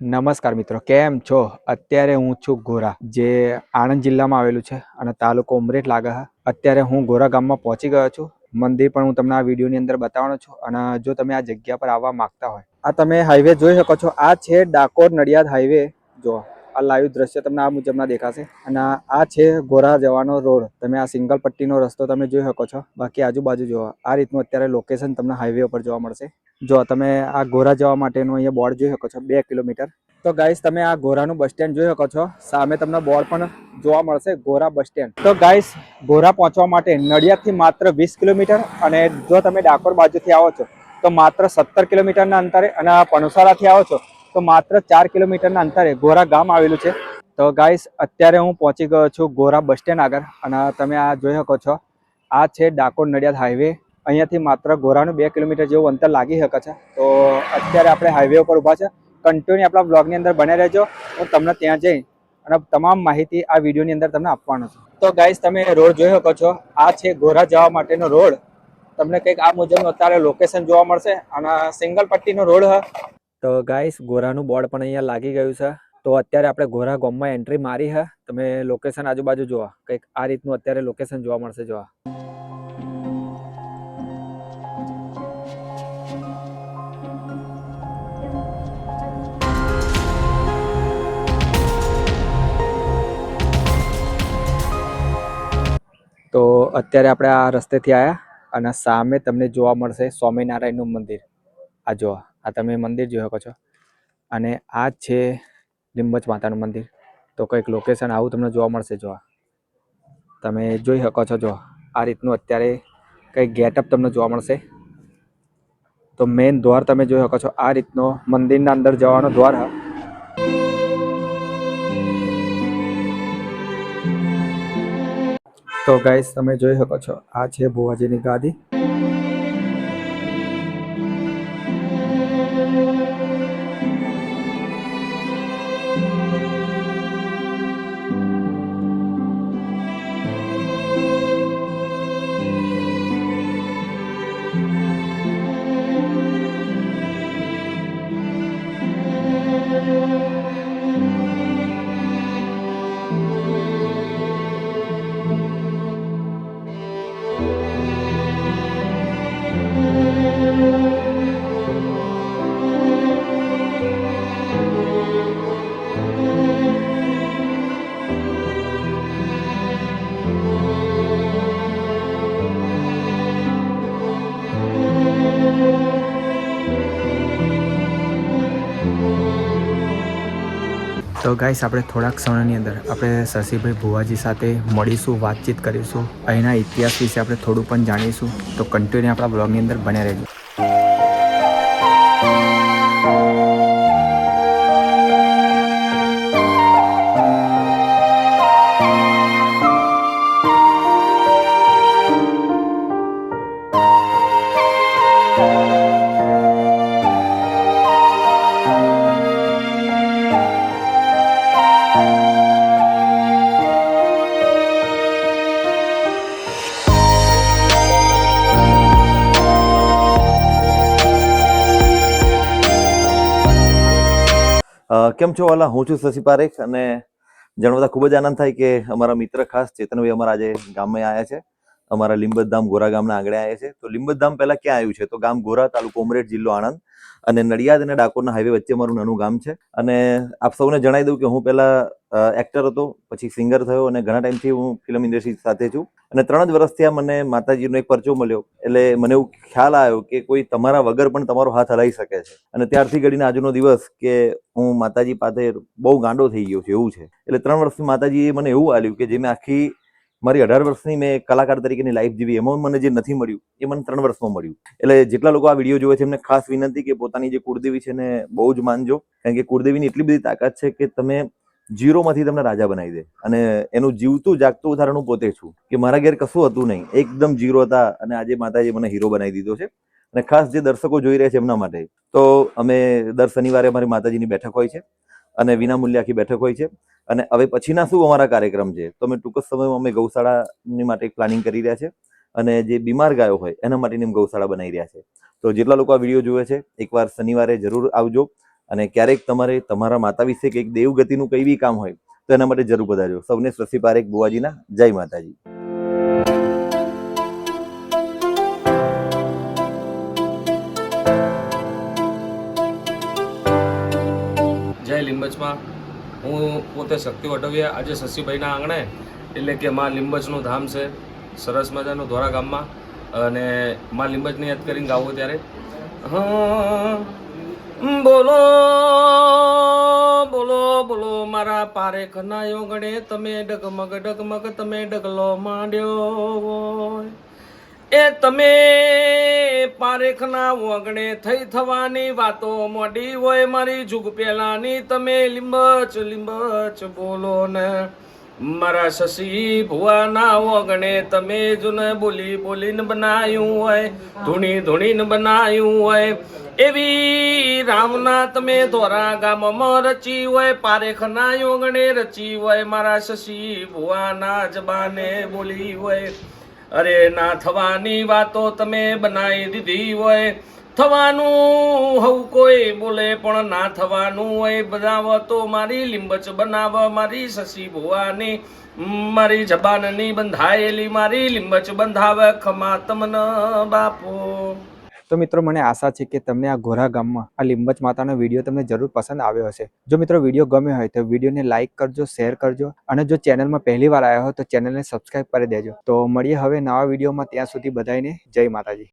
નમસ્કાર મિત્રો, કેમ છો? અત્યારે હું છું ગોરા, જે આણંદ જિલ્લામાં આવેલું છે અને તાલુકો ઉમરેઠ લાગે છે. અત્યારે હું ગોરા ગામમાં પહોંચી ગયો છું. મંદિર પણ હું તમને આ વિડીયોની અંદર બતાવવાનો છું અને જો તમે આ જગ્યા પર આવવા માંગતા હોય, આ તમે હાઈવે જોઈ શકો છો. આ છે ડાકોર નડિયાદ હાઈવે જો આ લાઈવ દ્રશ્ય તમને આ મુજબના દેખાશે. અને આ છે ગોરા જવાનો રોડ. તમે આ સિંગલ પટ્ટીનો રસ્તો તમે જોઈ શકો છો. બાકી આજુબાજુ જોવા આ રીતનું અત્યારે લોકેશન તમને હાઈવે ઉપર જોવા મળશે. જો તમે આ ગોરા જવા માટેનું અહીંયા બોર્ડ જોઈ શકો છો. બે કિલોમીટર. તો ગાઈસ તમે આ ગોરાનું બસ સ્ટેન્ડ જોઈ શકો છો. સામે તમને બોર્ડ પણ જોવા મળશે. ગોરા બસ સ્ટેન્ડ તો ગાઈસ ગોરા પહોંચવા માટે નડિયાદથી માત્ર વીસ કિલોમીટર અને જો તમે ડાકોર બાજુથી આવો છો, તો માત્ર સત્તર કિલોમીટરના અંતરે અને પણસારાથી આવો છો તો માત્ર ચાર કિલોમીટરના અંતરે ગોરા ગામ આવેલું છે. તો ગાઈસ અત્યારે હું પહોંચી ગયો છું ગોરા બસ સ્ટેન્ડ આગળ અને તમે આ જોઈ શકો છો. આ છે ડાકોર નડિયાદ હાઈવે અહીંયાથી માત્ર ગોરાનું બે કિલોમીટર જેવું અંતર લાગી શકે છે. તો અત્યારે આપણે હાઈવે ઉપર ઊભા છે. કન્ટિન્યુ આપણા બ્લોગની અંદર બને રહેજો. હું તમને ત્યાં જઈ અને તમામ માહિતી આ વિડીયોની અંદર તમને આપવાનો છું. તો ગાઈસ તમે રોડ જોઈ શકો છો. આ છે ગોરા જવા માટેનો રોડ. તમને કંઈક આ મુજબનું અત્યારે લોકેશન જોવા મળશે. અને સિંગલ પટ્ટીનો રોડ તો ગાઈસ ગોરાનું બોર્ડ પણ અહીંયા લાગી ગયું છે. તો અત્યારે આપણે ગોરા ગામમાં એન્ટ્રી મારી છે. તમે લોકેશન આજુબાજુ જોવા કંઈક આ રીતનું અત્યારે લોકેશન જોવા મળશે, જોવા. તો અત્યારે આપણે આ રસ્તેથી આવ્યા અને સામે તમને જોવા મળશે સ્વામિનારાયણનું મંદિર. આ જો આ તમે મંદિર જોઈ શકો છો. અને આ જ છે લીંબચ માતાનું મંદિર. તો કંઈક લોકેશન આવું તમને જોવા મળશે જો તમે જોઈ શકો છો જો આ રીતનું અત્યારે કંઈક ગેટઅપ તમને જોવા મળશે. તો મેઇન દ્વાર તમે જોઈ શકો છો. આ રીતનો મંદિરના અંદર જવાનો દ્વાર હા. તો ગાઈસ તમે જોઈ શકો છો. આ છે ભુવાજીની ગાદી. તો ગાઈસ આપણે થોડાક સમયની અંદર આપણે શશીભાઈ ભુવાજી સાથે મળીશું, વાતચીત કરીશું. અહીંના ઇતિહાસ વિશે આપણે થોડું પણ જાણીશું. તો કન્ટિન્યુ આપણા બ્લોગની અંદર બને રહેજો. કેમ છો વાલા? હું છું શશી પારેખ અને જણાવતા ખૂબ જ આનંદ થાય કે અમારા મિત્ર ખાસ ચેતનભાઈ અમારા આજે ગામમાં આવ્યા છે. અમારા લીંબતધામ ગોરા ગામના આંગણે આવ્યા છે. તો લીંબતધામ પહેલા ક્યાં આવ્યું છે? તો ગામ ગોરા તાલુકો ઉમરેઠ જિલ્લો આણંદ અને નડિયાદ અને ડાકોરના હાઈવે વચ્ચે મારું નાનું ગામ છે. અને આપ સૌને જણાવી દઉં કે હું પહેલા એક્ટર હતો, પછી સિંગર થયો અને ઘણા ટાઈમથી હું ફિલ્મ ઇન્ડસ્ટ્રી સાથે છું. અને ત્રણ જ વર્ષથી આ મને માતાજીનો એક પરચો મળ્યો. એટલે મને એવું ખ્યાલ આવ્યો કે કોઈ તમારા વગર પણ તમારો હાથ હલાવી શકે છે. અને ત્યારથી ઘડીને આજનો દિવસ કે હું માતાજી પાસે બહુ ગાંડો થઈ ગયો છું, એવું છે. એટલે ત્રણ વર્ષથી માતાજીએ મને એવું આલ્યું કે જે મેં આખી મારી અઢાર વર્ષની મેં કલાકાર તરીકેની લાઈફ જીવી. એમાં મને જે નથી મળ્યું, એ મને ત્રણ વર્ષમાં મળ્યું. એટલે જેટલા લોકો આ વીડિયો જોવે છે, એમને ખાસ વિનંતી કે પોતાની જે કુળદેવી છે ને બહુ જ માનજો. કારણ કે કુળદેવીની એટલી બધી તાકાત છે કે તમે જીરોમાંથી તમને રાજા બનાવી દે. અને એનું જીવતું, જાગતું ઉદાહરણ હું પોતે છું કે મારા ઘેર કશું હતું નહીં. એકદમ જીરો હતા અને આજે માતાજી મને હીરો બનાવી દીધો છે. અને ખાસ જે દર્શકો જોઈ રહ્યા છે એમના માટે, તો અમે દર શનિવારે અમારી માતાજીની બેઠક હોય છે અને વિનામૂલ્ય આખી બેઠક હોય છે. અને હવે પછીના શું અમારા કાર્યક્રમ છે? તો અમે ટૂંક જ સમયમાં અમે ગૌશાળાની માટે પ્લાનિંગ કરી રહ્યા છે. અને જે બીમાર ગાયો હોય, એના માટેની ગૌશાળા બનાવી રહ્યા છે. તો જેટલા લોકો આ વીડિયો જુએ છે, એકવાર શનિવારે જરૂર આવજો. અને ક્યારેક તમારે તમારા માતા વિશે કંઈક દેવગતિનું કંઈ બી કામ હોય તો એના માટે જરૂર પધારજો સૌને શશી પારેખ બુવાજીના જય માતાજી. જય લીંબચમાં. હું પોતે શક્તિ વટવિયા આજે શશીભાઈના આંગણે એટલે કે માં લીંબચનું ધામ છે સરસ મજાનું ધોરા ગામમાં. અને માં લીંબચને યાદ કરીને ગાવું ત્યારે હં, બોલો બોલો બોલો, મારા પારે ખનાયો ગણે તમે ડગમગ ડગમગ તમે ડગલો માંડ્યો એ તમે પારેખના વગણે થઈ થવાની વાતો મોડી હોય મારી જુગ પેલાની. તમે લીંબચ લીંબચ બોલો ને. મારા શશી ભુવાના ઓગણે તમે જુને બોલી બોલીને બનાયું હોય, ધૂણી ધૂણીને બનાયું હોય. એવી રામના તમે ધોરા ગામમાં રચી હોય, પારેખના યોગણે રચી હોય, મારા શશી ભુવાના જબાને બોલી હોય. અરે ના થવાની વાતો તમે બનાવી દીધી હોય. થવાનું? હવું કોઈ બોલે પણ ના થવાનું. હોય બનાવ તો મારી લીંબચ બનાવ, મારી શશી ભુવાની, મારી જબાનની બંધાયેલી, મારી લીંબચ બંધાવે, ખમા તમને બાપો. તો મિત્રો, મને આશા છે કે તમને આ ગોરા ગામમાં આ લીંબચ માતાનો વીડિયો તમને જરૂર પસંદ આવ્યો હશે. જો મિત્રો, વીડિયો ગમ્યો હોય તો વિડીયોને લાઇક કરજો, શેર કરજો અને જો ચેનલમાં પહેલી વાર આવ્યા હોય તો ચેનલને સબસ્ક્રાઇબ કરી દેજો. તો મળીએ હવે નવા વિડીયોમાં ત્યાં સુધી બધાને જય માતાજી.